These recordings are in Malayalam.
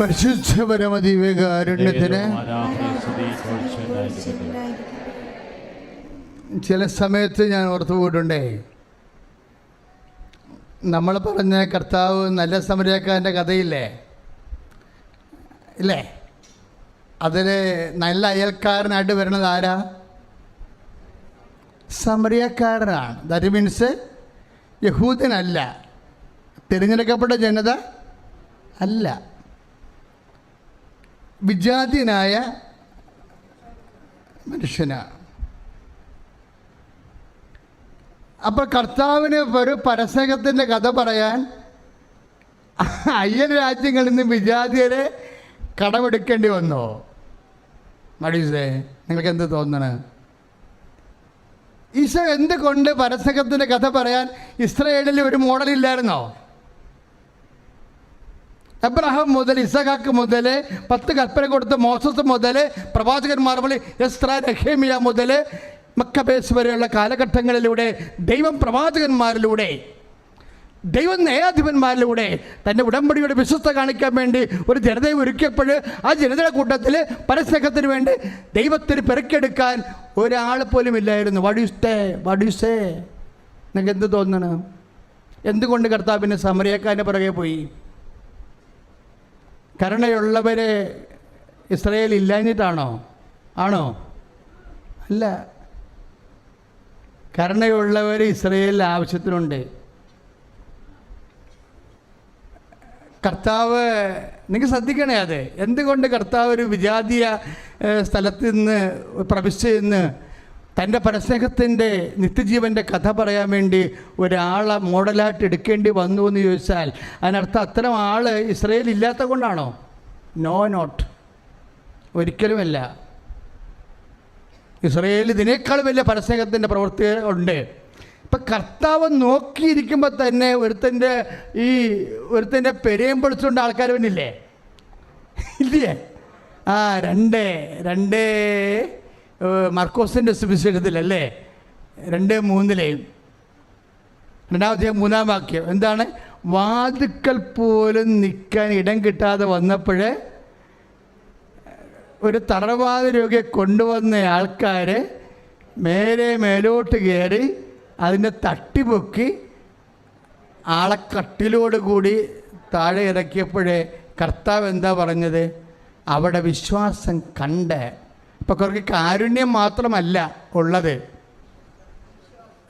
പരിശുദ്ധപരമ ദിവ്യകാരുണ്യത്തിന് ചില സമയത്ത് ഞാൻ ഓർത്തു പോയിട്ടുണ്ടേ. നമ്മൾ പറഞ്ഞ കർത്താവ് നല്ല സമരക്കാരന്റെ കഥയില്ലേ? ഇല്ലേ? അതിൽ നല്ല അയൽക്കാരനായിട്ട് വരുന്നത് ആരാ? സമരിയക്കാരനാണ് ദാറ്റ് മീൻസ് യഹൂദനല്ല. തിരഞ്ഞെടുക്കപ്പെട്ട ജനത അല്ല. വിജാതിയനായ മനുഷ്യനാണ് അപ്പോൾ കർത്താവിന് ഒരു പരസംഗത്തിന്റെ കഥ പറയാൻ അയ്യൻ രാജ്യങ്ങളിൽ നിന്ന് വിജാതിയരെ കടമെടുക്കേണ്ടി വന്നോ? മടീസേ നിങ്ങൾക്ക് എന്ത് തോന്നണ? ഈശോ എന്തുകൊണ്ട് പരസംഗത്തിന്റെ കഥ പറയാൻ ഇസ്രയേലിൽ ഒരു മോഡലില്ലായിരുന്നോ എബ്രഹാം മുതൽ ഇസഹാക്ക് മുതൽ പത്ത് കൽപ്പന കൊടുത്ത മോസസ് മുതൽ പ്രവാചകന്മാർ മുതൽ എസ്ത്ര രഹേമിയ മുതൽ മക്കബേസ് വരെയുള്ള കാലഘട്ടങ്ങളിലൂടെ ദൈവം പ്രവാചകന്മാരിലൂടെ ദൈവ ന്യായാധിപന്മാരിലൂടെ തന്റെ ഉടമ്പടിയുടെ വിശ്വസ്ത കാണിക്കാൻ വേണ്ടി ഒരു ജനതയെ ഒരുക്കിയപ്പോൾ ആ ജനതയുടെ കൂട്ടത്തിൽ പരസ്നേഹത്തിന് വേണ്ടി ദൈവത്തിന് പെറുക്കെടുക്കാൻ ഒരാൾ പോലും ഇല്ലായിരുന്നു. വടിയുസ്റ്റേ വടിയുസേ നിങ്ങൾക്ക് എന്ത് തോന്നണം? എന്തുകൊണ്ട് കർത്താവിന്റെ സമരക്കാരന്റെ പുറകെ പോയി? കരുണയുള്ളവരെ ഇസ്രയേൽ ഇല്ലാഞ്ഞിട്ടാണോ? ആണോ? അല്ല. കരുണയുള്ളവർ ഇസ്രയേലിൽ ആവശ്യത്തിനുണ്ട്. കർത്താവ് നിങ്ങൾ ശ്രദ്ധിക്കണേ അത്. എന്തുകൊണ്ട് കർത്താവ് ഒരു വിജാതീയ സ്ഥലത്ത് നിന്ന് പ്രവിശ്യ നിന്ന് തന്റെ പരസ്നേഹത്തിന്റെ നിത്യജീവന്റെ കഥ പറയാൻ വേണ്ടി ഒരാളെ മോഡലായിട്ട് എടുക്കേണ്ടി വന്നു എന്ന് ചോദിച്ചാൽ അതിനർത്ഥം അത്തരം ആൾ ഇസ്രയേൽ ഇല്ലാത്ത കൊണ്ടാണോ? നോ നോട്ട് ഒരിക്കലുമല്ല. ഇസ്രയേൽ ഇതിനേക്കാൾ വലിയ പരസ്നേഹത്തിന്റെ പ്രവൃത്തി ഉണ്ട്. ഇപ്പം കർത്താവ് നോക്കിയിരിക്കുമ്പോൾ തന്നെ ഒരുത്തന്റെ ഈ ഒരുത്തന്റെ പെരയും പൊളിച്ചുകൊണ്ട് ആൾക്കാർ വന്നില്ലേ ഇല്ലേ? ആ രണ്ടേ രണ്ട്. മർക്കോസിന്റെ സുവിശേഷത്തിലല്ലേ? രണ്ട് മൂന്നിലെയും രണ്ടാമത്തെ മൂന്നാം വാക്യം. എന്താണ്? വാതുക്കൽ പോലും നിൽക്കാൻ ഇടം കിട്ടാതെ വന്നപ്പോൾ ഒരു തടവാത രോഗിയെ കൊണ്ടുവന്ന ആൾക്കാർ മേലെ മേലോട്ട് കയറി അതിനെ തട്ടിപ്പൊക്കി ആളെ കട്ടിലോട് കൂടി താഴെ ഇറക്കിയപ്പോഴേ കർത്താവ് എന്താ പറഞ്ഞത്? അവിടെ വിശ്വാസം കണ്ട് ഇപ്പം കുറച്ച് കാരുണ്യം മാത്രമല്ല ഉള്ളത്.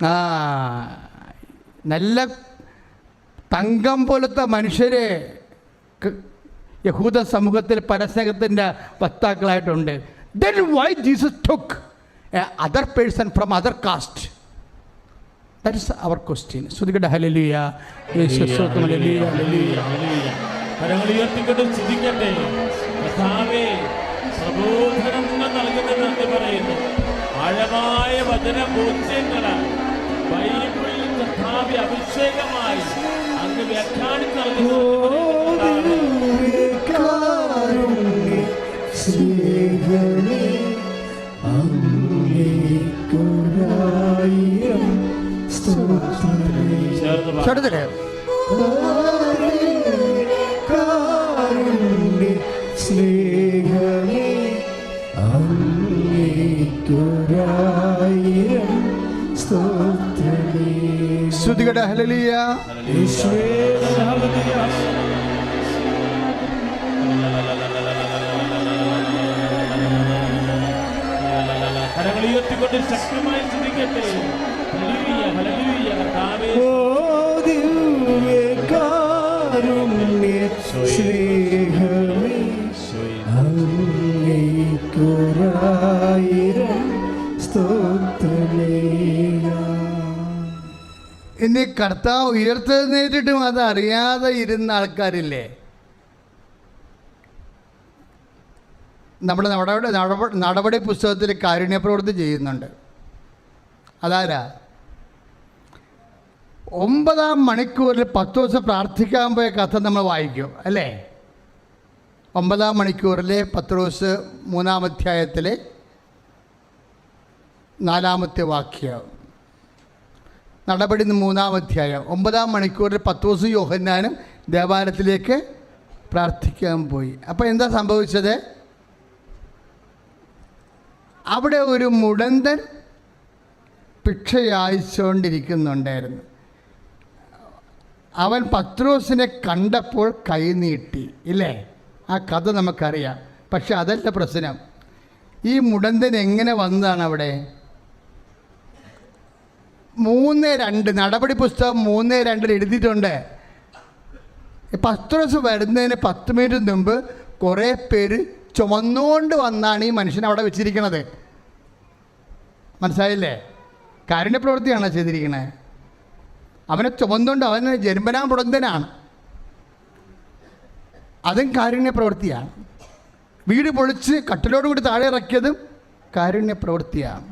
ആ നല്ല തങ്കം പോലത്തെ മനുഷ്യരെ യഹൂദ സമൂഹത്തിൽ പരസ്നേഹത്തിന്റെ വക്താക്കളായിട്ടുണ്ട്. Then why Jesus took other person from other caste that is our question ശ്രുതികട ഹലലിയ പ്രബോധനം നന്ദി പറയുന്നു. ആഴമായ വചന ബോധ്യങ്ങളാൽ ബൈബിളിൽ കർത്താവെ അഭിഷേകമായി അങ്ങ് വ്യാഖ്യാനിച്ച് നൽകുന്നു. ചേർന്ന് ശ്രുതികട ഹലലിയ കരങ്ങൾ ഉയർത്തിക്കൊണ്ട് ശക്തമായി സ്തുതിക്കട്ടെ ഹല്ലേലൂയ, ഹല്ലേലൂയ, കർത്താവേ ഓ ദിവ്യകാരുണ്യ സ്നേഹമേ ഇനി കർത്താവ് ഉയർത്തെഴുന്നേറ്റിട്ടും അത് അറിയാതെ ഇരുന്ന ആൾക്കാരില്ലേ? നമ്മൾ നടപടി നടപടി പുസ്തകത്തിൽ കാരുണ്യ പ്രവൃത്തി ചെയ്യുന്നുണ്ട്. അതാരാ? ഒമ്പതാം മണിക്കൂറിൽ പത്ത് ദിവസം പ്രാർത്ഥിക്കാൻ പോയ കഥ നമ്മൾ വായിക്കും അല്ലേ? ഒമ്പതാം മണിക്കൂറിലെ പത്രോസ് മൂന്നാം അധ്യായത്തിലെ നാലാമത്തെ വാക്യം. നടപടി മൂന്നാം അധ്യായം ഒമ്പതാം മണിക്കൂറിൽ പത്തോസ് യോഹന്നാനും ദേവാലയത്തിലേക്ക് പ്രാർത്ഥിക്കാൻ പോയി. അപ്പോൾ എന്താ സംഭവിച്ചത്? അവിടെ ഒരു മുടന്തൻ ഭിക്ഷയായിച്ചുകൊണ്ടിരിക്കുന്നുണ്ടായിരുന്നു അവൻ പത്രോസിനെ കണ്ടപ്പോൾ കൈ നീട്ടി ഇല്ലേ? ആ കഥ നമുക്കറിയാം. പക്ഷെ അതല്ല പ്രശ്നം. ഈ മുടന്തൻ എങ്ങനെ വന്നതാണ് അവിടെ? മൂന്ന് രണ്ട് നടപടി പുസ്തകം മൂന്ന് രണ്ടിൽ എഴുതിയിട്ടുണ്ട്. പത്ത് ദിവസം വരുന്നതിന് പത്ത് മിനിറ്റ് മുമ്പ് കുറേ പേര് ചുമന്നുകൊണ്ട് വന്നാണ് ഈ മനുഷ്യൻ അവിടെ വെച്ചിരിക്കണത് മനസ്സിലായില്ലേ? കാരുണ്യപ്രവൃത്തിയാണ് ചെയ്തിരിക്കണേ? അവനെ ചുമന്നുകൊണ്ട് അവന് ജന്മനാ മുടന്തനാണ്. അതും കാരുണ്യ പ്രവൃത്തിയാണ് വീട് പൊളിച്ച് കട്ടിലോട് കൂടി താഴെ ഇറക്കിയതും കാരുണ്യ പ്രവൃത്തിയാണ്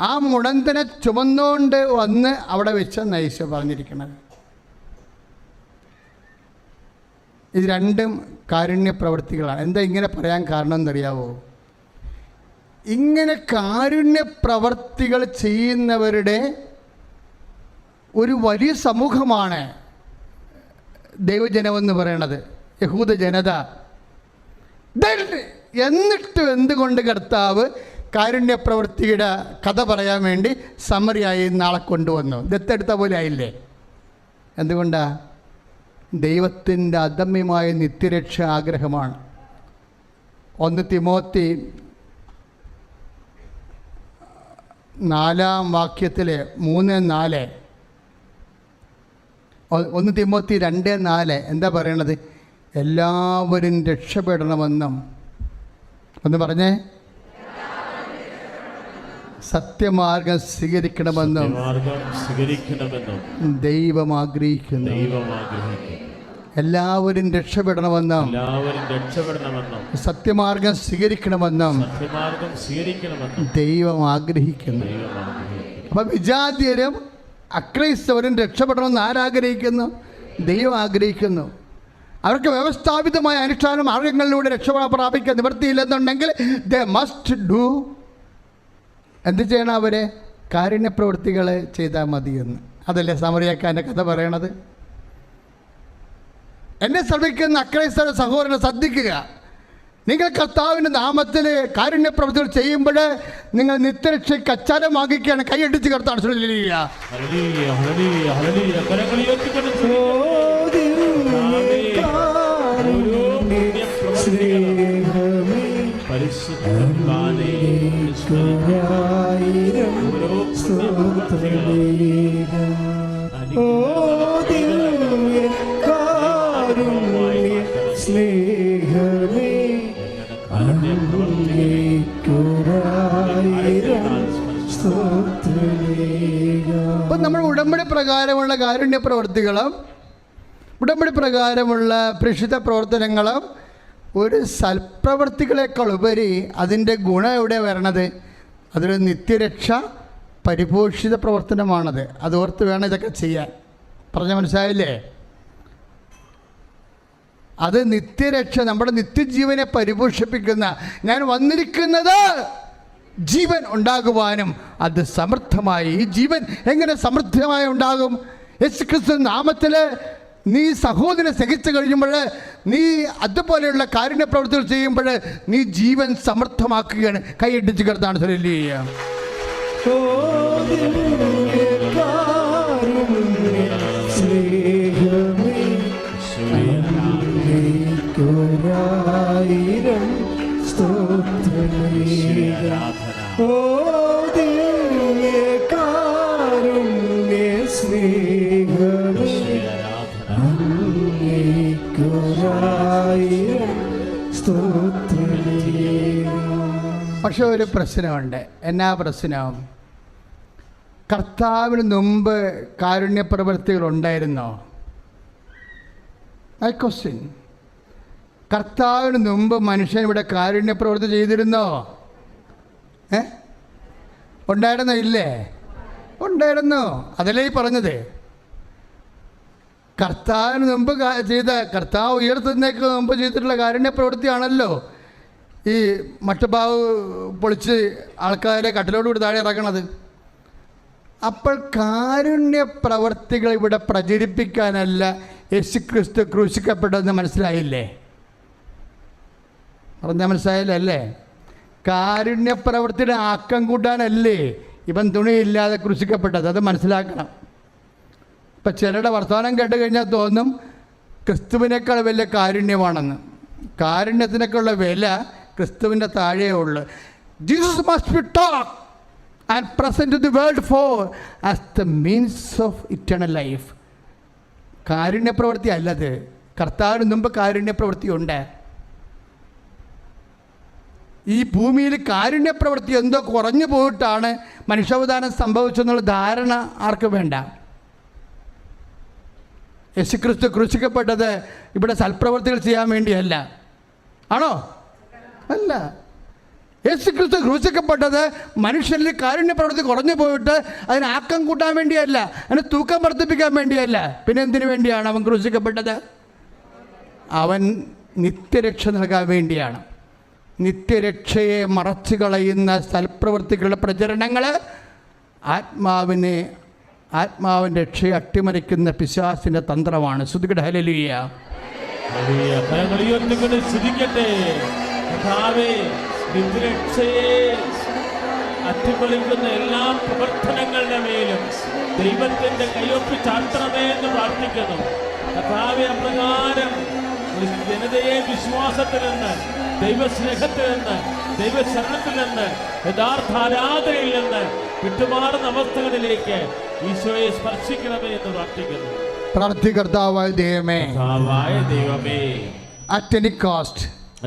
ആ മുടന്തനെ ചുമന്നുകൊണ്ട് വന്ന് അവിടെ വെച്ച നൈശ പറഞ്ഞിരിക്കുന്നത് ഇത് രണ്ടും കാരുണ്യ പ്രവൃത്തികളാണ് എന്താ ഇങ്ങനെ പറയാൻ കാരണം എന്നറിയാവോ? ഇങ്ങനെ കാരുണ്യ പ്രവർത്തികൾ ചെയ്യുന്നവരുടെ ഒരു വലിയ സമൂഹമാണ് ദൈവജനമെന്ന് പറയണത് യഹൂദ ജനത. എന്നിട്ട് എന്തുകൊണ്ട് കർത്താവ് കാരുണ്യ പ്രവൃത്തിയുടെ കഥ പറയാൻ വേണ്ടി സമറിയായി നാളെ കൊണ്ടുവന്നു? ദത്തെടുത്ത പോലെ ആയില്ലേ? എന്തുകൊണ്ടാ? ദൈവത്തിന്റെ അദമ്യമായ നിത്യരക്ഷ ആഗ്രഹമാണ്. ഒന്ന് തിമോത്തി നാലാം വാക്യത്തിലെ മൂന്ന് നാല് ഒന്ന് തിമോത്തി രണ്ട് നാല്. എന്താ പറയണത്? എല്ലാവരും രക്ഷപ്പെടണമെന്നും. ഒന്ന് പറഞ്ഞേ. സത്യമാർഗം സ്വീകരിക്കണമെന്നും. ദൈവം ആഗ്രഹിക്കുന്നു. ദൈവം ആഗ്രഹിക്കുന്നു. എല്ലാവരും രക്ഷപ്പെടണമെന്നും. എല്ലാവരും രക്ഷപ്പെടണമെന്നും. സത്യമാർഗം സ്വീകരിക്കണമെന്നും. സത്യമാർഗം ദൈവം ആഗ്രഹിക്കുന്നു. അപ്പം വിജാത്യരും അക്രൈസ്തവരും രക്ഷപ്പെടണമെന്ന് ആരാഗ്രഹിക്കുന്നു? ദൈവം ആഗ്രഹിക്കുന്നു. അവർക്ക് വ്യവസ്ഥാപിതമായ അനുഷ്ഠാന മാർഗങ്ങളിലൂടെ രക്ഷ പ്രാപിക്കാൻ നിവൃത്തിയില്ലെന്നുണ്ടെങ്കിൽ ദ മസ്റ്റ് ഡു എന്ത് ചെയ്യണം അവരെ? കാരുണ്യപ്രവൃത്തികൾ ചെയ്താൽ മതിയെന്ന്. അതല്ലേ സമറിയാക്കാന്റെ കഥ പറയണത്? എന്നെ ശ്രമിക്കുന്ന അക്രൈസ്തവ സഹോദരനെ ശ്രദ്ധിക്കുക. നിങ്ങൾ കർത്താവിന്റെ നാമത്തിൽ കാരുണ്യ പ്രവൃത്തികൾ ചെയ്യുമ്പോൾ നിങ്ങൾ നിത്യരക്ഷ അച്ചാരം വാങ്ങിക്കുകയാണ് കൈയടിച്ച് കർത്താവ് കാരുണ്യ പ്രവൃത്തികളും ഉടമ്പടി പ്രകാരമുള്ള പ്രക്ഷിത പ്രവർത്തനങ്ങളും ഒരു സൽപ്രവൃത്തികളെക്കാൾ ഉപരി അതിന്റെ ഗുണം എവിടെ വരണത്? അതൊരു നിത്യരക്ഷ പരിപോഷിത പ്രവർത്തനമാണത്. അത് ഓർത്ത് വേണം ഇതൊക്കെ ചെയ്യാൻ. പറഞ്ഞ മനസ്സിലായില്ലേ? അത് നിത്യരക്ഷ നമ്മുടെ നിത്യജീവനെ പരിപോഷിപ്പിക്കുന്ന ഞാൻ വന്നിരിക്കുന്നത് ജീവൻ ഉണ്ടാകുവാനും അത് സമൃദ്ധമായി ഈ ജീവൻ എങ്ങനെ സമൃദ്ധമായി ഉണ്ടാകും? യേശു ക്രിസ്തു നാമത്തിൽ നീ സഹോദരനെ സഹിച്ചു കഴിയുമ്പോൾ നീ അതുപോലെയുള്ള കാരുണ്യ പ്രവൃത്തികൾ ചെയ്യുമ്പോൾ നീ ജീവൻ സമർത്ഥമാക്കുകയാണ് കൈയടിച്ച് കിടത്താണ് സുരല്ലിയ ഓ പക്ഷെ ഒരു പ്രശ്നമുണ്ട്. എന്നാ പ്രശ്നം? കർത്താവിന് മുമ്പ് കാരുണ്യ പ്രവൃത്തികൾ ഉണ്ടായിരുന്നോ ഐ ക്വസ്റ്റ്യൻ കർത്താവിന് മുമ്പ് മനുഷ്യൻ ഇവിടെ കാരുണ്യ പ്രവൃത്തി ചെയ്തിരുന്നോ? ഏ? ഉണ്ടായിരുന്നോ? ഇല്ലേ? ഉണ്ടായിരുന്നു? അതല്ലേ ഈ പറഞ്ഞത്. കർത്താവിന് മുമ്പ് ചെയ്ത കർത്താവ് ഉയർത്തുന്നേക്ക് മുമ്പ് ചെയ്തിട്ടുള്ള കാരുണ്യ പ്രവൃത്തിയാണല്ലോ. ഈ മട്ടുപാവ് പൊളിച്ച് ആൾക്കാരെ കട്ടിലോട് കൂടി താഴെ ഇറക്കണത്. അപ്പോൾ കാരുണ്യ പ്രവർത്തികൾ ഇവിടെ പ്രചരിപ്പിക്കാനല്ല യേശു ക്രിസ്തു ക്രൂശിക്കപ്പെട്ടതെന്ന് മനസ്സിലായില്ലേ? പറഞ്ഞാൽ മനസ്സിലായില്ലല്ലേ? കാരുണ്യപ്രവൃത്തിയുടെ ആക്കം കൂട്ടാനല്ലേ ഇവൻ തുണിയില്ലാതെ ക്രൂശിക്കപ്പെട്ടത്. അത് മനസ്സിലാക്കണം. ഇപ്പം ചിലരുടെ വർത്തമാനം കേട്ട് കഴിഞ്ഞാൽ തോന്നും ക്രിസ്തുവിനേക്കാൾ വലിയ കാരുണ്യമാണെന്ന്. കാരുണ്യത്തിനൊക്കെയുള്ള വില ക്രിസ്തുവിന്റെ താഴെയേ ഉള്ളു. Jesus must be talk and present the world for as the means of eternal life കാരുണ്യപ്രവൃത്തി അല്ലത്. കർത്താവിന് മുമ്പ് കാരുണ്യപ്രവൃത്തി ഉണ്ട്. ഈ ഭൂമിയിൽ കാരുണ്യപ്രവൃത്തി എന്തോ കുറഞ്ഞു പോയിട്ടാണ് മനുഷ്യവധാനം സംഭവിച്ചെന്നുള്ള ധാരണ ആർക്കും വേണ്ട. യേശുക്രിസ്തു ക്രൂശിക്കപ്പെട്ടത് ഇവിടെ സൽപ്രവർത്തികൾ ചെയ്യാൻ വേണ്ടിയല്ല. ആണോ? അല്ല. യേശുക്രിസ്തു ക്രൂശിക്കപ്പെട്ടത് മനുഷ്യരിൽ കാരുണ്യ പ്രവൃത്തി കുറഞ്ഞു പോയിട്ട് അതിന് ആക്കം കൂട്ടാൻ വേണ്ടിയല്ല അതിന് തൂക്കം വർദ്ധിപ്പിക്കാൻ വേണ്ടിയല്ല. പിന്നെ എന്തിനു വേണ്ടിയാണ് അവൻ ക്രൂശിക്കപ്പെട്ടത്? അവൻ നിത്യരക്ഷ നൽകാൻ വേണ്ടിയാണ്. നിത്യരക്ഷയെ മറച്ചു കളയുന്ന സൽപ്രവൃത്തികളുടെ പ്രചരണങ്ങൾ ആത്മാവിനെ ആത്മാവിന്റെ രക്ഷയെ അട്ടിമറിക്കുന്ന പിശാസിന്റെ തന്ത്രമാണ്. ശ്രുതികട ഹലലിയ അട്ടിമറിക്കുന്ന എല്ലാ പ്രവർത്തനങ്ങളുടെ മേലും ദൈവത്തിന്റെ കയ്യൊപ്പ് ചാർത്തണമേ എന്ന് പ്രാർത്ഥിക്കുന്നു. കർത്താവെ അപ്രകാരം ജനതയെ വിശ്വാസത്തിൽ നിന്ന് ദൈവസ്നേഹത്തിൽ നിന്ന് ദൈവശരണത്തിൽ നിന്ന് യഥാർത്ഥ ആരാധനയിൽ നിന്ന് വിട്ടുമാറുന്ന അവസ്ഥകളിലേക്ക് ഈശോയെ സ്പർശിക്കണമേ എന്ന് പ്രാർത്ഥിക്കുന്നു. പ്രാർത്ഥികർത്താവായ ദൈവമേ ദൈവമേ. അറ്റ് എനി കോസ്റ്റ്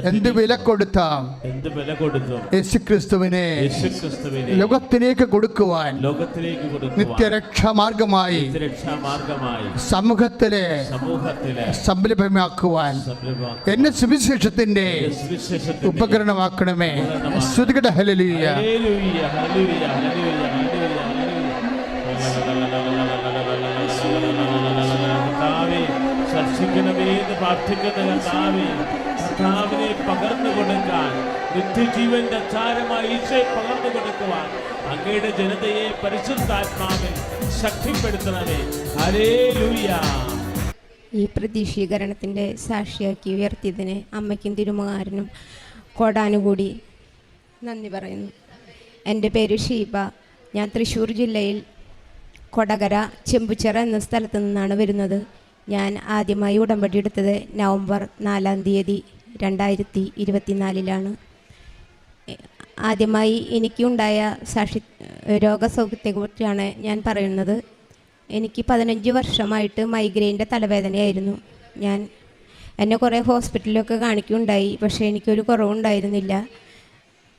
എന്ത് വില കൊടുത്താം? എന്ത് വില കൊടുത്തു? യേശുക്രിസ്തുവിനെ ലോകത്തിലേക്ക് കൊടുക്കുവാൻ ലോകത്തിലേക്ക് നിത്യരക്ഷാ മാർഗമായി സമൂഹത്തിലെ സമൂഹത്തിലെ സംരംഭമാക്കുവാൻ സംരംഭം എന്നെ സുവിശേഷത്തിന്റെ ഉപകരണമാക്കണമേ. ശ്രുതികട ഹലലിയ പ്രാർത്ഥിക്കുന്ന കർത്താവേ കർത്താവിനെ പകർന്നു കൊടുക്കാൻ നിത്യജീവന്റെ അച്ചാരമായി ഈശോയെ പകർന്നു കൊടുക്കുവാൻ അങ്ങയുടെ ജനതയെ പരിശുദ്ധാത്മാവിൽ ശക്തിപ്പെടുത്തണമേ. ഹരേ ലൂയ ഈ പ്രതീക്ഷീകരണത്തിന്റെ സാക്ഷിയാക്കി ഉയർത്തിയതിന് അമ്മയ്ക്കും തിരുമുകാരനും കോടാനുകൂടി നന്ദി പറയുന്നു. എന്റെ പേര് ഷീബ. ഞാൻ തൃശ്ശൂർ ജില്ലയിൽ കൊടകര ചെമ്പുച്ചിറ എന്ന സ്ഥലത്തു നിന്നാണ് വരുന്നത്. ഞാൻ ആദ്യമായി ഉടമ്പടി എടുത്തത് നവംബർ നാലാം തീയതി രണ്ടായിരത്തി ഇരുപത്തിനാലിലാണ്. ആദ്യമായി എനിക്കുണ്ടായ സാക്ഷി രോഗസൗഖ്യത്തെക്കുറിച്ചാണ് ഞാൻ പറയുന്നത്. എനിക്ക് പതിനഞ്ച് വർഷമായിട്ട് മൈഗ്രെയിന്റെ തലവേദനയായിരുന്നു. ഞാൻ എന്നെ കുറേ ഹോസ്പിറ്റലിലൊക്കെ കാണിക്കുകയുണ്ടായി പക്ഷേ എനിക്കൊരു കുറവുണ്ടായിരുന്നില്ല.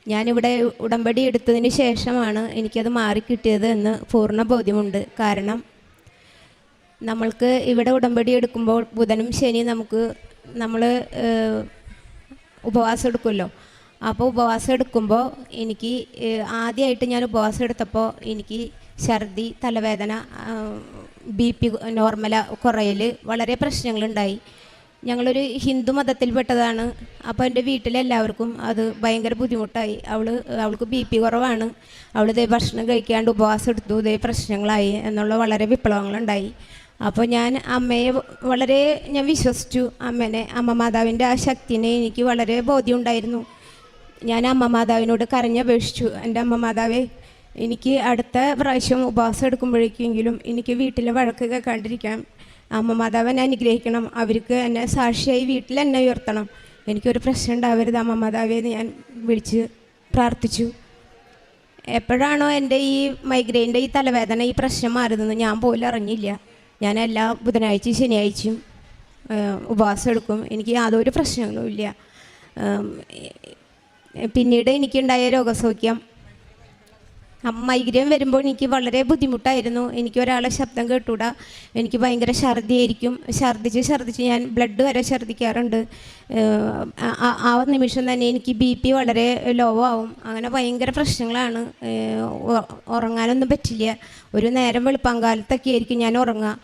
ഞാനിവിടെ ഉടമ്പടി എടുത്തതിന് ശേഷമാണ് എനിക്കത് മാറിക്കിട്ടിയത് എന്ന് പൂർണ ബോധ്യമുണ്ട്. കാരണം നമ്മൾക്ക് ഇവിടെ ഉടമ്പടി എടുക്കുമ്പോൾ ബുധനും ശനി നമുക്ക് നമ്മൾ ഉപവാസം എടുക്കുമല്ലോ. അപ്പോൾ ഉപവാസം എടുക്കുമ്പോൾ എനിക്ക് ആദ്യമായിട്ട് ഞാൻ ഉപവാസം എടുത്തപ്പോൾ എനിക്ക് ഛർദി തലവേദന ബി പി നോർമല കുറയൽ വളരെ പ്രശ്നങ്ങളുണ്ടായി. ഞങ്ങളൊരു ഹിന്ദു മതത്തിൽപ്പെട്ടതാണ്. അപ്പോൾ എന്റെ വീട്ടിലെല്ലാവർക്കും അത് ഭയങ്കര ബുദ്ധിമുട്ടായി. അവൾ അവൾക്ക് ബി പി കുറവാണ്. അവൾ ഇതേ ഭക്ഷണം കഴിക്കാണ്ട് ഉപവാസം എടുത്തു ഇതേ പ്രശ്നങ്ങളായി എന്നുള്ള വളരെ വിപ്ലവങ്ങളുണ്ടായി. അപ്പോൾ ഞാൻ അമ്മയെ വളരെ ഞാൻ വിശ്വസിച്ചു അമ്മനെ. അമ്മ മാതാവിന്റെ ആ ശക്തിനെ എനിക്ക് വളരെ ബോധ്യമുണ്ടായിരുന്നു ഞാൻ അമ്മ മാതാവിനോട് കരഞ്ഞപേക്ഷിച്ചു. എന്റെ അമ്മ മാതാവേ എനിക്ക് അടുത്ത പ്രാവശ്യം ഉപവാസം എടുക്കുമ്പോഴേക്കെങ്കിലും എനിക്ക് വീട്ടിലെ വഴക്കൊക്കെ കണ്ടിരിക്കാം അമ്മ മാതാവിനെ അനുഗ്രഹിക്കണം. അവർക്ക് എന്നെ സാക്ഷിയായി വീട്ടിൽ എന്നെ ഉയർത്തണം. എനിക്കൊരു പ്രശ്നം ഉണ്ടാവരുത് അമ്മ മാതാവേ ഞാൻ വിളിച്ച് പ്രാർത്ഥിച്ചു. എപ്പോഴാണോ എന്റെ ഈ മൈഗ്രെയിന്റെ ഈ തലവേദന ഈ പ്രശ്നം മാറുന്നത് ഞാൻ പോലും അറിഞ്ഞില്ല. ഞാൻ എല്ലാ ബുധനാഴ്ചയും ശനിയാഴ്ചയും ഉപവാസം എടുക്കും. എനിക്ക് യാതൊരു പ്രശ്നങ്ങളും ഇല്ല. പിന്നീട് എനിക്കുണ്ടായ രോഗസൗഖ്യം മൈഗ്രെയിൻ വരുമ്പോൾ എനിക്ക് വളരെ ബുദ്ധിമുട്ടായിരുന്നു. എനിക്ക് ഒരാളെ ശബ്ദം കേട്ടൂടാ. എനിക്ക് ഭയങ്കര ഛർദിയായിരിക്കും. ഛർദിച്ച് ഛർദിച്ച് ഞാൻ ബ്ലഡ് വരെ ഛർദിക്കാറുണ്ട്. ആ- നിമിഷം തന്നെ എനിക്ക് ബി പി വളരെ ലോ ആവും. അങ്ങനെ ഭയങ്കര പ്രശ്നങ്ങളാണ്. ഉറങ്ങാനൊന്നും പറ്റില്ല. ഒരു നേരം വെളുപ്പാങ്കാലത്തൊക്കെ ആയിരിക്കും ഞാൻ ഉറങ്ങുക.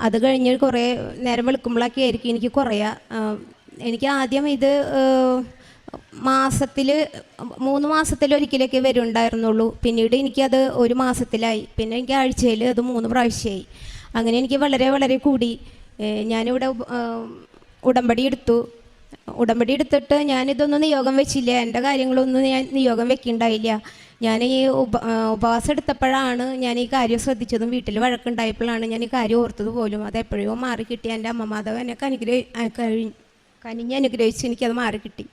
അത് കഴിഞ്ഞ് കുറേ നേരം വെളുക്കുമ്പോഴൊക്കെ ആയിരിക്കും എനിക്ക് കുറയുക. എനിക്ക് ആദ്യം ഇത് മാസത്തിൽ മൂന്ന് മാസത്തിലൊരിക്കലൊക്കെ വരുന്നുണ്ടായിരുന്നുള്ളൂ പിന്നീട് എനിക്കത് ഒരു മാസത്തിലായി. പിന്നെ എനിക്ക് ആഴ്ചയിൽ അത് മൂന്ന് പ്രാവശ്യമായി അങ്ങനെ എനിക്ക് വളരെ വളരെ കൂടി. ഞാനിവിടെ ഉടമ്പടി എടുത്തു. ഉടമ്പടി എടുത്തിട്ട് ഞാനിതൊന്നും നിയോഗം വെച്ചില്ല. എന്റെ കാര്യങ്ങളൊന്നും ഞാൻ നിയോഗം വെക്കുന്നുണ്ടായില്ല ഞാൻ ഈ ഉപ ഉപവാസം എടുത്തപ്പോഴാണ് ഞാൻ ഈ കാര്യം ശ്രദ്ധിച്ചതും വീട്ടിൽ വഴക്കുണ്ടായപ്പോഴാണ് ഞാൻ ഈ കാര്യം ഓർത്തത് പോലും. അത് എപ്പോഴോ മാറി കിട്ടി എന്റെ അമ്മ മാധവ് എന്നെ കനുഗ്രഹി കനിഞ്ഞ് അനുഗ്രഹിച്ച് എനിക്കത് മാറി കിട്ടി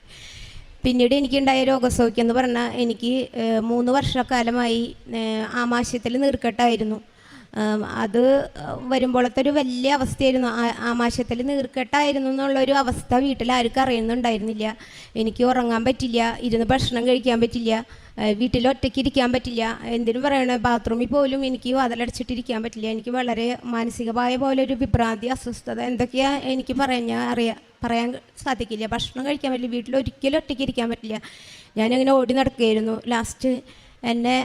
പിന്നീട് എനിക്കുണ്ടായ രോഗസൗഖ്യം എന്ന് പറഞ്ഞാൽ എനിക്ക് മൂന്ന് വർഷക്കാലമായി ആമാശയത്തിൽ നീർക്കെട്ടായിരുന്നു. അത് വരുമ്പോഴത്തെ ഒരു വലിയ അവസ്ഥയായിരുന്നു. ആമാശയത്തിൽ നീർക്കെട്ടായിരുന്നു എന്നുള്ളൊരു അവസ്ഥ വീട്ടിൽ ആർക്കും അറിയുന്നുണ്ടായിരുന്നില്ല. എനിക്ക് ഉറങ്ങാൻ പറ്റില്ല ഇരുന്ന് ഭക്ഷണം കഴിക്കാൻ പറ്റില്ല വീട്ടിൽ ഒറ്റയ്ക്ക് ഇരിക്കാൻ പറ്റില്ല. എന്തിനും പറയണേ ബാത്റൂമിൽ പോലും എനിക്ക് വാതിലടച്ചിട്ടിരിക്കാൻ പറ്റില്ല. എനിക്ക് വളരെ മാനസികമായ പോലെ ഒരു വിഭ്രാന്തി അസ്വസ്ഥത എന്തൊക്കെയാ എനിക്ക് പറയാൻ അറിയാം പറയാൻ സാധിക്കില്ല. ഭക്ഷണം കഴിക്കാൻ പറ്റില്ല വീട്ടിൽ ഒരിക്കലും ഒറ്റയ്ക്ക് ഇരിക്കാൻ പറ്റില്ല. ഞാനങ്ങനെ ഓടി നടക്കുകയായിരുന്നു. ലാസ്റ്റ് എന്നെ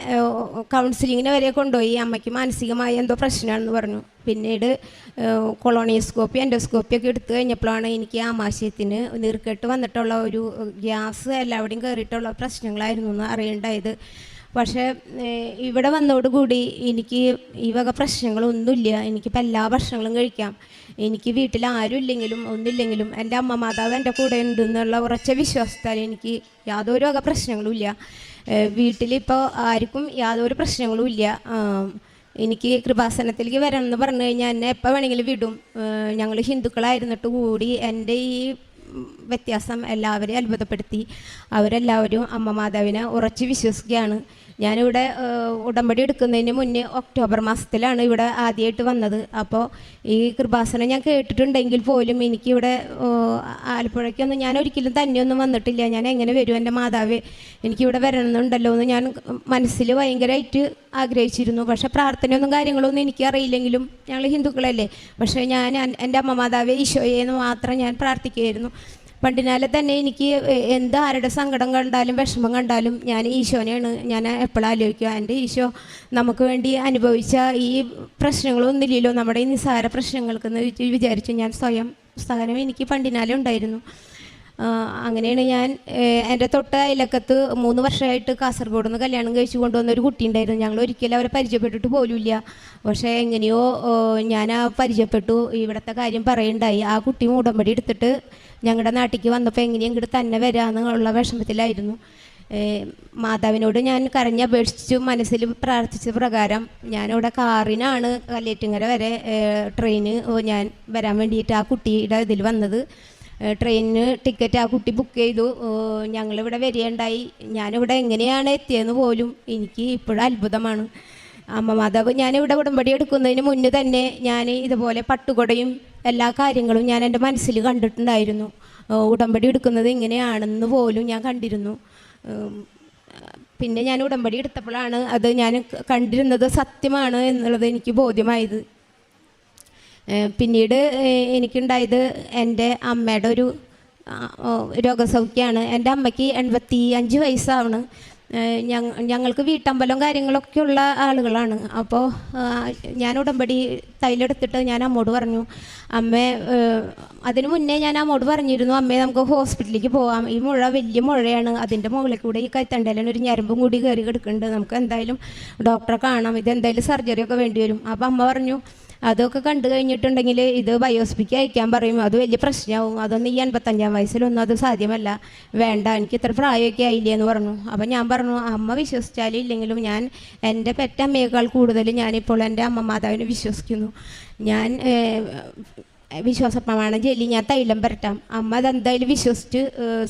കൗൺസിലിങ്ങിന് വരെ കൊണ്ടുപോയി. അമ്മയ്ക്ക് മാനസികമായ എന്തോ പ്രശ്നമാണെന്ന് പറഞ്ഞു. പിന്നീട് കൊളോണിയോസ്കോപ്പി എൻഡോസ്കോപ്പി ഒക്കെ എടുത്തു കഴിഞ്ഞപ്പോഴാണ് എനിക്ക് ആമാശയത്തിന് നീർക്കെട്ട് വന്നിട്ടുള്ള ഒരു ഗ്യാസ് എല്ലാവിടെയും കയറിയിട്ടുള്ള പ്രശ്നങ്ങളായിരുന്നു എന്ന് അറിയേണ്ടായത് പക്ഷേ ഇവിടെ വന്നതോടുകൂടി എനിക്ക് ഈ വക പ്രശ്നങ്ങളൊന്നുമില്ല. എനിക്കിപ്പോൾ എല്ലാ ഭക്ഷണങ്ങളും കഴിക്കാം. എനിക്ക് വീട്ടിൽ ആരും ഇല്ലെങ്കിലും ഒന്നില്ലെങ്കിലും എന്റെ അമ്മ മാതാവ് എന്റെ കൂടെ ഉണ്ട് എന്നുള്ള ഉറച്ച വിശ്വാസത്താൽ എനിക്ക് യാതൊരു വക പ്രശ്നങ്ങളും ഇല്ല വീട്ടിലിപ്പോൾ ആർക്കും യാതൊരു പ്രശ്നങ്ങളുമില്ല. എനിക്ക് കൃപാസനത്തിലേക്ക് വരണം എന്ന് പറഞ്ഞു കഴിഞ്ഞാൽ എന്നെ എപ്പോൾ വേണമെങ്കിലും വിടും. ഞങ്ങൾ ഹിന്ദുക്കളായിരുന്നിട്ട് കൂടി എന്റെ ഈ വ്യത്യാസം എല്ലാവരെയും അത്ഭുതപ്പെടുത്തി. അവരെല്ലാവരും അമ്മ മാതാവിനെ ഉറച്ചു വിശ്വസിക്കുകയാണ്. ഞാനിവിടെ ഉടമ്പടി എടുക്കുന്നതിന് മുന്നേ ഒക്ടോബർ മാസത്തിലാണ് ഇവിടെ ആദ്യമായിട്ട് വന്നത്. അപ്പോൾ ഈ കൃപാസനം ഞാൻ കേട്ടിട്ടുണ്ടെങ്കിൽ പോലും എനിക്കിവിടെ ആലപ്പുഴയ്ക്കൊന്നും ഞാൻ ഒരിക്കലും തന്നെയൊന്നും വന്നിട്ടില്ല. ഞാൻ എങ്ങനെ വരും എന്റെ മാതാവ്? എനിക്കിവിടെ വരണമെന്നുണ്ടല്ലോ എന്ന് ഞാൻ മനസ്സിൽ ഭയങ്കരമായിട്ട് ആഗ്രഹിച്ചിരുന്നു. പക്ഷേ പ്രാർത്ഥനയൊന്നും കാര്യങ്ങളൊന്നും എനിക്കറിയില്ലെങ്കിലും ഞങ്ങൾ ഹിന്ദുക്കളല്ലേ? പക്ഷേ ഞാൻ എന്റെ അമ്മ മാതാവ് ഈശോയെന്ന് മാത്രം ഞാൻ പ്രാർത്ഥിക്കുകയായിരുന്നു. പണ്ടിനാലെ തന്നെ എനിക്ക് എന്ത് ആരുടെ സങ്കടം കണ്ടാലും വിഷമം കണ്ടാലും ഞാൻ ഈശോനെയാണ് ഞാൻ എപ്പോഴും ആലോചിക്കുക? എന്റെ ഈശോ നമുക്ക് വേണ്ടി അനുഭവിച്ച ഈ പ്രശ്നങ്ങളൊന്നുമില്ലല്ലോ. നമ്മുടെ ഈ നിസ്സാര പ്രശ്നങ്ങൾക്കെന്ന് വിചാരിച്ചു ഞാൻ സ്വയം സഹനം എനിക്ക് പണ്ടിനാലെ ഉണ്ടായിരുന്നു. അങ്ങനെയാണ് ഞാൻ എന്റെ തൊട്ട് അയലക്കത്ത് മൂന്ന് വർഷമായിട്ട് കാസർഗോഡ് നിന്ന് കല്യാണം കഴിച്ചു കൊണ്ടുവന്ന ഒരു കുട്ടി ഉണ്ടായിരുന്നു. ഞങ്ങൾ ഒരിക്കലും അവരെ പരിചയപ്പെട്ടിട്ട് പോലുമില്ല. പക്ഷേ എങ്ങനെയോ ഞാൻ ആ പരിചയപ്പെട്ടു. ഇവിടുത്തെ കാര്യം പറയുണ്ടായി. ആ കുട്ടി ഉടമ്പടി എടുത്തിട്ട് ഞങ്ങളുടെ നാട്ടിലേക്ക് വന്നപ്പോൾ എങ്ങനെയും ഇങ്ങോട്ട് തന്നെ വരാമെന്നുള്ള വിഷമത്തിലായിരുന്നു. മാതാവിനോട് ഞാൻ കരഞ്ഞപേക്ഷിച്ചു മനസ്സിൽ പ്രാർത്ഥിച്ച പ്രകാരം ഞാനിവിടെ കാറിനാണ് കല്ലേറ്റിങ്ങര വരെ ട്രെയിന് ഞാൻ വരാൻ വേണ്ടിയിട്ട് ആ കുട്ടിയുടെ ഇതിൽ വന്നത്. ട്രെയിനിന് ടിക്കറ്റ് ആ കുട്ടി ബുക്ക് ചെയ്തു. ഞങ്ങളിവിടെ വരികയുണ്ടായി. ഞാനിവിടെ എങ്ങനെയാണ് എത്തിയെന്ന് പോലും എനിക്ക് ഇപ്പോഴും അത്ഭുതമാണ്. അമ്മ മാതാവ് ഞാനിവിടെ ഉടമ്പടി എടുക്കുന്നതിന് മുന്നേ തന്നെ ഞാൻ ഇതുപോലെ പട്ടുകൊടയും എല്ലാ കാര്യങ്ങളും ഞാൻ എന്റെ മനസ്സിൽ കണ്ടിട്ടുണ്ടായിരുന്നു. ഉടമ്പടി എടുക്കുന്നത് ഇങ്ങനെയാണെന്ന് പോലും ഞാൻ കണ്ടിരുന്നു. പിന്നെ ഞാൻ ഉടമ്പടി എടുത്തപ്പോഴാണ് അത് ഞാൻ കണ്ടിരുന്നത് സത്യമാണ് എന്നുള്ളത് എനിക്ക് ബോധ്യമായത്. പിന്നീട് എനിക്കുണ്ടായത് എന്റെ അമ്മയുടെ ഒരു രോഗസൗഖ്യമാണ് എന്റെ അമ്മയ്ക്ക് എൺപത്തി അഞ്ച് ഞങ്ങ ഞങ്ങൾക്ക് വീട്ടമ്പലം കാര്യങ്ങളൊക്കെ ഉള്ള ആളുകളാണ് അപ്പോൾ ഞാൻ ഉടമ്പടി തൈലെടുത്തിട്ട് ഞാൻ അമ്മോട് പറഞ്ഞു അമ്മേ അതിനു മുന്നേ ഞാൻ അമ്മോട് പറഞ്ഞിരുന്നു അമ്മേ നമുക്ക് ഹോസ്പിറ്റലിലേക്ക് പോകാം ഈ മുഴ വലിയ മുഴയാണ്. അതിന്റെ മുകളിൽ കൂടെ ഈ കൈത്തണ്ടയിലാണ് ഒരു ഞരമ്പും കൂടി കയറി കിടക്കുന്നുണ്ട്. നമുക്ക് എന്തായാലും ഡോക്ടറെ കാണാം. ഇത് എന്തായാലും സർജറി ഒക്കെ വേണ്ടി വരും. അപ്പോൾ അമ്മ പറഞ്ഞു അതൊക്കെ കണ്ടു കഴിഞ്ഞിട്ടുണ്ടെങ്കിൽ ഇത് ബയോസ്പിക്ക് അയക്കാൻ പറയും. അത് വലിയ പ്രശ്നമാവും അതൊന്നും ഈ എൺപത്തഞ്ചാം വയസ്സിലൊന്നും അത് സാധ്യമല്ല. വേണ്ട എനിക്ക് ഇത്ര പ്രായമൊക്കെ ആയില്ലേ എന്ന് പറഞ്ഞു. അപ്പം ഞാൻ പറഞ്ഞു അമ്മ വിശ്വസിച്ചാലും ഇല്ലെങ്കിലും ഞാൻ എന്റെ പെറ്റമ്മയേക്കാൾ കൂടുതൽ ഞാനിപ്പോൾ എന്റെ അമ്മ മാതാവിനെ വിശ്വസിക്കുന്നു. ഞാൻ വിശ്വാസപ്രമാണം ചൊല്ലി ഞാൻ തൈലം പരട്ടാം. അമ്മ അതെന്തായാലും വിശ്വസിച്ച്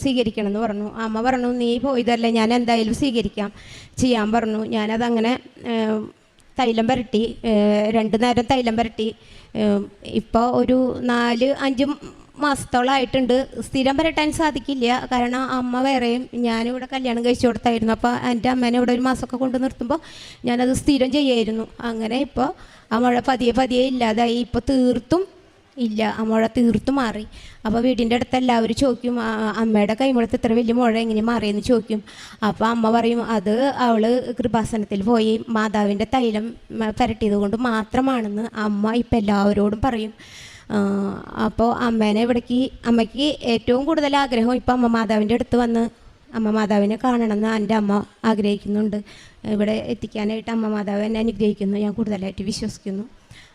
സ്വീകരിക്കണം എന്ന് പറഞ്ഞു. അമ്മ പറഞ്ഞു നീ പോയതല്ലേ ഞാൻ എന്തായാലും സ്വീകരിക്കാം. ചെയ്യാൻ പറഞ്ഞു. ഞാനതങ്ങനെ തൈലം പുരട്ടി രണ്ടു നേരം തൈലം പുരട്ടി ഇപ്പോൾ ഒരു നാല് അഞ്ച് മാസത്തോളമായിട്ടുണ്ട് സ്ഥിരം പുരട്ടാൻ സാധിക്കില്ല. കാരണം അമ്മ വേറെയും ഞാനിവിടെ കല്യാണം കഴിച്ചു കൊടുത്തായിരുന്നു. അപ്പോൾ എന്റെ അമ്മേനെ ഇവിടെ ഒരു മാസമൊക്കെ കൊണ്ട് നിർത്തുമ്പോൾ ഞാനത് സ്ഥിരം ചെയ്യായിരുന്നു. അങ്ങനെ ഇപ്പോൾ ആ മഴ പതിയെ പതിയെ ഇല്ലാതായി. ഇപ്പോൾ തീർത്തും ഇല്ല മുഴ തീർത്തു മാറി. അപ്പോൾ വീടിന്റെ അടുത്ത് എല്ലാവരും ചോദിക്കും "ആ, അമ്മയുടെ കൈമുളത്ത് ഇത്ര വലിയ മുഴ എങ്ങനെ മാറിയെന്ന് ചോദിക്കും. അപ്പോൾ അമ്മ പറയും അത് അവൾ കൃപാസനത്തിൽ പോയി മാതാവിന്റെ തൈലം പുരട്ടിയത് കൊണ്ട് മാത്രമാണെന്ന് അമ്മ ഇപ്പം എല്ലാവരോടും പറയും. അപ്പോൾ അമ്മേനെ ഇവിടേക്ക് അമ്മയ്ക്ക് ഏറ്റവും കൂടുതൽ ആഗ്രഹം ഇപ്പം അമ്മ മാതാവിന്റെ അടുത്ത് വന്ന് അമ്മ മാതാവിനെ കാണണമെന്ന് എന്റെ അമ്മ ആഗ്രഹിക്കുന്നുണ്ട്. ഇവിടെ എത്തിക്കാനായിട്ട് അമ്മ മാതാവ് എന്നെ അനുഗ്രഹിക്കുന്നു. ഞാൻ കൂടുതലായിട്ട് വിശ്വസിക്കുന്നു.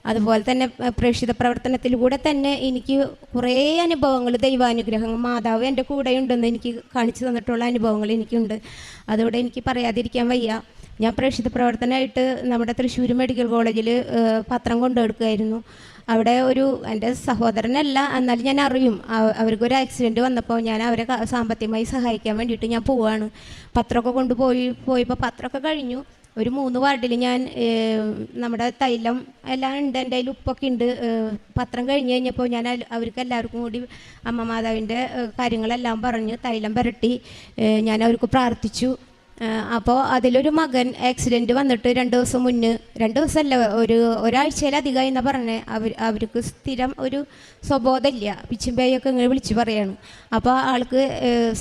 അതുപോലെ തന്നെ പ്രേക്ഷിത പ്രവർത്തനത്തിലൂടെ തന്നെ എനിക്ക് കുറേ അനുഭവങ്ങൾ ദൈവാനുഗ്രഹങ്ങൾ മാതാവ് എന്റെ കൂടെയുണ്ടെന്ന് എനിക്ക് കാണിച്ചു തന്നിട്ടുള്ള അനുഭവങ്ങൾ എനിക്കുണ്ട്. അതോടെ എനിക്ക് പറയാതിരിക്കാൻ വയ്യ. ഞാൻ പ്രേക്ഷിത പ്രവർത്തനമായിട്ട് നമ്മുടെ തൃശ്ശൂർ മെഡിക്കൽ കോളേജിൽ പത്രം കൊണ്ടുകൊടുക്കുമായിരുന്നു അവിടെ ഒരു എന്റെ സഹോദരനല്ല എന്നാലും ഞാൻ അറിയും. അവ- അവർക്കൊരു ആക്സിഡന്റ് വന്നപ്പോൾ ഞാൻ അവരെ സാമ്പത്തികമായി സഹായിക്കാൻ വേണ്ടിയിട്ട് ഞാൻ പോവാണ്. പത്രമൊക്കെ കൊണ്ടുപോയി പോയപ്പോൾ പത്രമൊക്കെ കഴിഞ്ഞു. ഒരു മൂന്ന് വാർഡിൽ ഞാൻ നമ്മുടെ തൈലം എല്ലാം ഉണ്ട്. എന്റെ അതിൽ ഉപ്പൊക്കെ ഉണ്ട്. പത്രം കഴിഞ്ഞ് കഴിഞ്ഞപ്പോൾ ഞാൻ അവർക്ക് എല്ലാവർക്കും കൂടി അമ്മ മാതാവിന്റെ കാര്യങ്ങളെല്ലാം പറഞ്ഞ് തൈലം പുരട്ടി ഞാൻ അവർക്ക് പ്രാർത്ഥിച്ചു. അപ്പോൾ അതിലൊരു മകൻ ആക്സിഡന്റ് വന്നിട്ട് രണ്ട് ദിവസം മുന്നേ രണ്ട് ദിവസമല്ല ഒരു ഒരാഴ്ചയിലധികമായി എന്നാ പറഞ്ഞേ അവർ അവർക്ക് സ്ഥിരം ഒരു സ്വബോധമില്ല. പിച്ചുമ്പേയൊക്കെ ഇങ്ങനെ വിളിച്ച് പറയാണ്. അപ്പോൾ ആൾക്ക്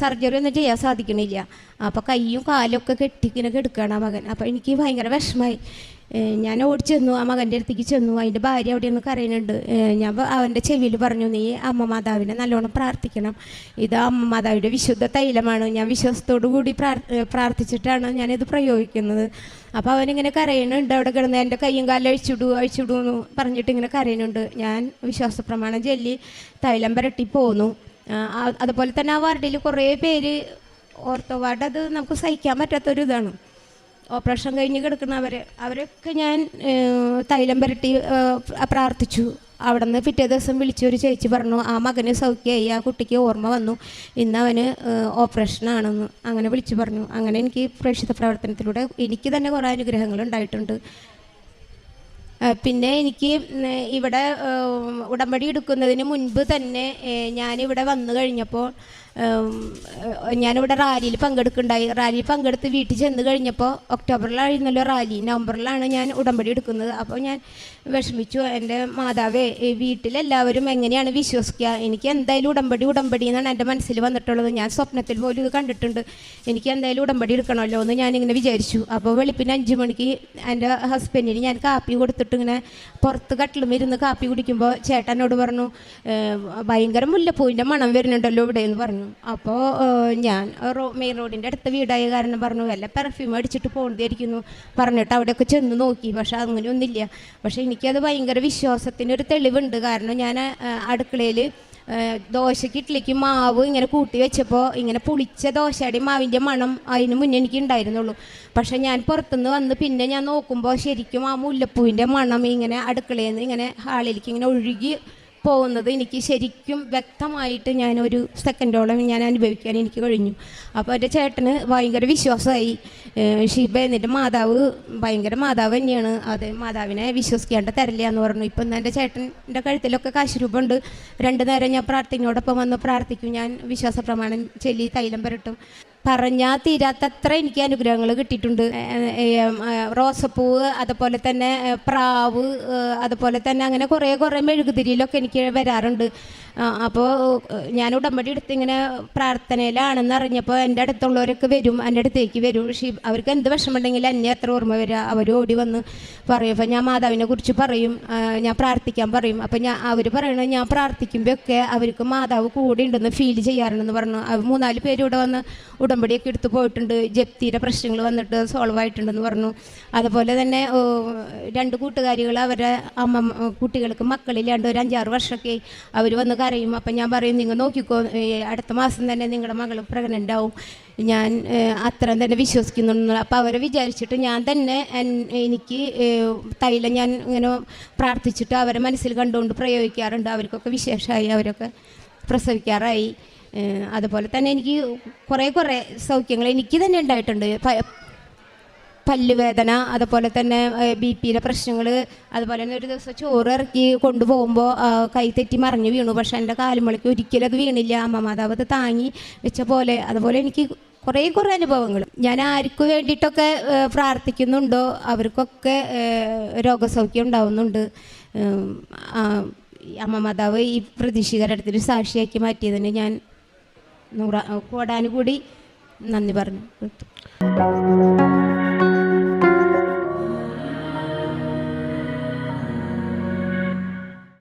സർജറി ഒന്നും ചെയ്യാൻ സാധിക്കണില്ല. അപ്പോൾ കൈയും കാലും ഒക്കെ കെട്ടിക്കിനെ കെടുക്കുകയാണ് ആ മകൻ. അപ്പോൾ എനിക്ക് ഭയങ്കര വിഷമമായി. ഞാൻ ഓടി ചെന്നു ആ മകന്റെ അടുത്തേക്ക് ചെന്നു. അതിന്റെ ഭാര്യ അവിടെ നിന്ന് കരയുന്നുണ്ട്. ഞാൻ അവന്റെ ചെവിയിൽ പറഞ്ഞു നീ അമ്മ മാതാവിനെ നല്ലോണം പ്രാർത്ഥിക്കണം. ഇത് അമ്മ മാതാവിന്റെ വിശുദ്ധ തൈലമാണ്. ഞാൻ വിശ്വാസത്തോടു കൂടി പ്രാർത്ഥിച്ചിട്ടാണ് ഞാനിത് പ്രയോഗിക്കുന്നത്. അപ്പോൾ അവനിങ്ങനെ കരയുന്നുണ്ട്. അവിടെ കിടന്ന് എന്റെ കയ്യും കാലം അഴിച്ചിടൂ അഴിച്ചിടൂ എന്ന് പറഞ്ഞിട്ട് ഇങ്ങനെ കരയുന്നുണ്ട്. ഞാൻ വിശ്വാസ പ്രമാണം ചൊല്ലി തൈലം പുരട്ടി പോന്നു. അതുപോലെ തന്നെ ആ വാർഡിൽ കുറേ പേര് ഓർത്തോ വാർഡ് അത് നമുക്ക് സഹിക്കാൻ പറ്റാത്തൊരു ഇതാണ് ഓപ്പറേഷൻ കഴിഞ്ഞ് കിടക്കുന്നവർ അവരൊക്കെ ഞാൻ തൈലം പുരട്ടി പ്രാർത്ഥിച്ചു. അവിടെ നിന്ന് പിറ്റേ ദിവസം വിളിച്ചു ഒരു ചേച്ചി പറഞ്ഞു ആ മകന് സൗഖ്യമായി ആ കുട്ടിക്ക് ഓർമ്മ വന്നു. ഇന്ന് അവന് ഓപ്പറേഷനാണെന്ന് അങ്ങനെ വിളിച്ചു പറഞ്ഞു. അങ്ങനെ എനിക്ക് പ്രേക്ഷിത പ്രവർത്തനത്തിലൂടെ എനിക്ക് തന്നെ കുറേ അനുഗ്രഹങ്ങൾ ഉണ്ടായിട്ടുണ്ട്. പിന്നെ എനിക്ക് ഇവിടെ ഉടമ്പടി എടുക്കുന്നതിന് മുൻപ് തന്നെ ഞാനിവിടെ വന്നു കഴിഞ്ഞപ്പോൾ ഞാനിവിടെ റാലിയിൽ പങ്കെടുക്കുന്നുണ്ടായി. റാലിയിൽ പങ്കെടുത്ത് വീട്ടിൽ ചെന്ന് കഴിഞ്ഞപ്പോൾ ഒക്ടോബറിലായിരുന്നല്ലോ റാലി. നവംബറിലാണ് ഞാൻ ഉടമ്പടി എടുക്കുന്നത്. അപ്പോൾ ഞാൻ വിഷമിച്ചു. എന്റെ മാതാവേ വീട്ടിലെല്ലാവരും എങ്ങനെയാണ് വിശ്വസിക്കുക? എനിക്ക് എന്തായാലും ഉടമ്പടി ഉടമ്പടി എന്നാണ് എന്റെ മനസ്സിൽ വന്നിട്ടുള്ളത്. ഞാൻ സ്വപ്നത്തിൽ പോലും ഇത് കണ്ടിട്ടുണ്ട്. എനിക്ക് എന്തായാലും ഉടമ്പടി എടുക്കണമല്ലോ എന്ന് ഞാനിങ്ങനെ വിചാരിച്ചു. അപ്പോൾ വെളുപ്പിന് അഞ്ച് മണിക്ക് എന്റെ ഹസ്ബൻഡിന് ഞാൻ കാപ്പി കൊടുത്തിട്ട് ഇങ്ങനെ പുറത്ത് കട്ടിലും ഇരുന്ന് കാപ്പി കുടിക്കുമ്പോൾ ചേട്ടനോട് പറഞ്ഞു "ഏഹ്, ഭയങ്കര മുല്ലപ്പൂവിന്റെ മണം വരുന്നുണ്ടല്ലോ ഇവിടെ എന്ന് പറഞ്ഞു. അപ്പോൾ ഞാൻ മെയിൻ റോഡിന്റെ അടുത്ത വീടായ കാരണം പറഞ്ഞു വല്ല പെർഫ്യൂം അടിച്ചിട്ട് പോകേണ്ടിയിരിക്കുന്നു പറഞ്ഞിട്ട് അവിടെയൊക്കെ ചെന്ന് നോക്കി. പക്ഷെ അങ്ങനെയൊന്നുമില്ല പക്ഷെ എനിക്കത് ഭയങ്കര വിശ്വാസത്തിനൊരു തെളിവുണ്ട്. കാരണം ഞാൻ അടുക്കളയിൽ ദോശയ്ക്ക് ഇഡ്ഡലിക്ക് മാവ് ഇങ്ങനെ കൂട്ടി വെച്ചപ്പോൾ ഇങ്ങനെ പുളിച്ച ദോശയുടെ മാവിന്റെ മണം അതിന് മുന്നേ എനിക്ക് ഉണ്ടായിരുന്നുള്ളൂ. പക്ഷെ ഞാൻ പുറത്തുനിന്ന് വന്ന് പിന്നെ ഞാൻ നോക്കുമ്പോൾ ശരിക്കും ആ മുല്ലപ്പൂവിന്റെ മണം ഇങ്ങനെ അടുക്കളയിൽ നിന്ന് ഇങ്ങനെ ഹാളിലേക്ക് ഇങ്ങനെ ഒഴുകി പോകുന്നത് എനിക്ക് ശരിക്കും വ്യക്തമായിട്ട് ഞാൻ ഒരു സെക്കൻഡോളം ഞാൻ അനുഭവിക്കാൻ എനിക്ക് കഴിഞ്ഞു. അപ്പോൾ എന്റെ ചേട്ടന് ഭയങ്കര വിശ്വാസമായി. ഷിബ എന്നിട്ട് മാതാവ് ഭയങ്കര മാതാവ് തന്നെയാണ്. അത് മാതാവിനെ വിശ്വസിക്കാണ്ട് തരില്ല എന്ന് പറഞ്ഞു. ഇപ്പം ഇന്ന് എന്റെ ചേട്ടന്റെ കഴുത്തിലൊക്കെ കാശുരൂപമുണ്ട്. രണ്ട് നേരം ഞാൻ പ്രാർത്ഥനയോടൊപ്പം വന്ന് പ്രാർത്ഥിക്കും. ഞാൻ വിശ്വാസ പ്രമാണം ചെല്ലി തൈലം പുരട്ടും. പറഞ്ഞാൽ തീരാത്തത്ര എനിക്ക് അനുഗ്രഹങ്ങൾ കിട്ടിയിട്ടുണ്ട്. റോസപ്പൂവ് അതുപോലെ തന്നെ പ്രാവ് അതുപോലെ തന്നെ അങ്ങനെ കുറേ കുറേ മെഴുകുതിരിയിലൊക്കെ എനിക്ക് വരാറുണ്ട്. അപ്പോൾ ഞാൻ ഉടമ്പടി എടുത്ത് ഇങ്ങനെ പ്രാർത്ഥനയിലാണെന്ന് അറിഞ്ഞപ്പോൾ എന്റെ അടുത്തുള്ളവരൊക്കെ വരും എന്റെ അടുത്തേക്ക് വരും. ഷീ അവർക്ക് എന്ത് വിഷമമുണ്ടെങ്കിലും എന്നെ എത്ര ഓർമ്മ വരിക അവർ ഓടി വന്ന് പറയും അപ്പോൾ ഞാൻ മാതാവിനെ കുറിച്ച് പറയും ഞാൻ പ്രാർത്ഥിക്കാൻ പറയും. അപ്പോൾ ഞാൻ അവർ പറയണത് ഞാൻ പ്രാർത്ഥിക്കുമ്പോഴൊക്കെ അവർക്ക് മാതാവ് കൂടെ ഉണ്ടെന്ന് ഫീൽ ചെയ്യാറുണ്ടെന്ന് പറഞ്ഞു. മൂന്നാൽ പേര് ഇവിടെ വന്ന് ഉടമ്പടിയൊക്കെ എടുത്ത് പോയിട്ടുണ്ട്. ജപ്തിയുടെ പ്രശ്നങ്ങൾ വന്നിട്ട് സോൾവ് ആയിട്ടുണ്ടെന്ന് പറഞ്ഞു. അതുപോലെ തന്നെ രണ്ട് കൂട്ടുകാരികൾ അവരെ അമ്മ കുട്ടികൾക്ക് മക്കളില്ലാണ്ട് ഒരു അഞ്ചാറ് വർഷമൊക്കെ അവർ വന്ന് കരയും. അപ്പം ഞാൻ പറയും നിങ്ങൾ നോക്കിക്കോ അടുത്ത മാസം തന്നെ നിങ്ങളുടെ മകൾ പ്രഗ്നന്റ് ആവും. ഞാൻ അത്രയും തന്നെ വിശ്വസിക്കുന്നുണ്ട് അപ്പോൾ അവരെ വിചാരിച്ചിട്ട് ഞാൻ തന്നെ എനിക്ക് തൈല ഞാൻ ഇങ്ങനെ പ്രാർത്ഥിച്ചിട്ട് അവരെ മനസ്സിൽ കണ്ടുകൊണ്ട് പ്രയോഗിക്കാറുണ്ട്. അവർക്കൊക്കെ വിശേഷമായി അവരൊക്കെ പ്രസവിക്കാറായി. അതുപോലെ തന്നെ എനിക്ക് കുറേ കുറേ സൗഖ്യങ്ങൾ എനിക്ക് തന്നെ ഉണ്ടായിട്ടുണ്ട്. പല്ലുവേദന അതുപോലെ തന്നെ ബി പിയിലെ പ്രശ്നങ്ങൾ അതുപോലെ തന്നെ ഒരു ദിവസം ചോറ് ഇറക്കി കൊണ്ടുപോകുമ്പോൾ കൈ തെറ്റി മറിഞ്ഞു വീണു. പക്ഷെ എന്റെ കാലുമളിക്ക് ഒരിക്കലും അത് വീണില്ല. അമ്മ മാതാവ് അത് താങ്ങി വെച്ച പോലെ. അതുപോലെ എനിക്ക് കുറേ കുറേ അനുഭവങ്ങൾ. ഞാൻ ആർക്കു വേണ്ടിയിട്ടൊക്കെ പ്രാർത്ഥിക്കുന്നുണ്ടോ? അവർക്കൊക്കെ രോഗസൗഖ്യം ഉണ്ടാവുന്നുണ്ട്. അമ്മ മാതാവ് ഈ പ്രതിഷേധത്തിന് സാക്ഷിയാക്കി മാറ്റിയതിന് ഞാൻ നൂറ കോടാനുകൂടി നന്ദി പറഞ്ഞു.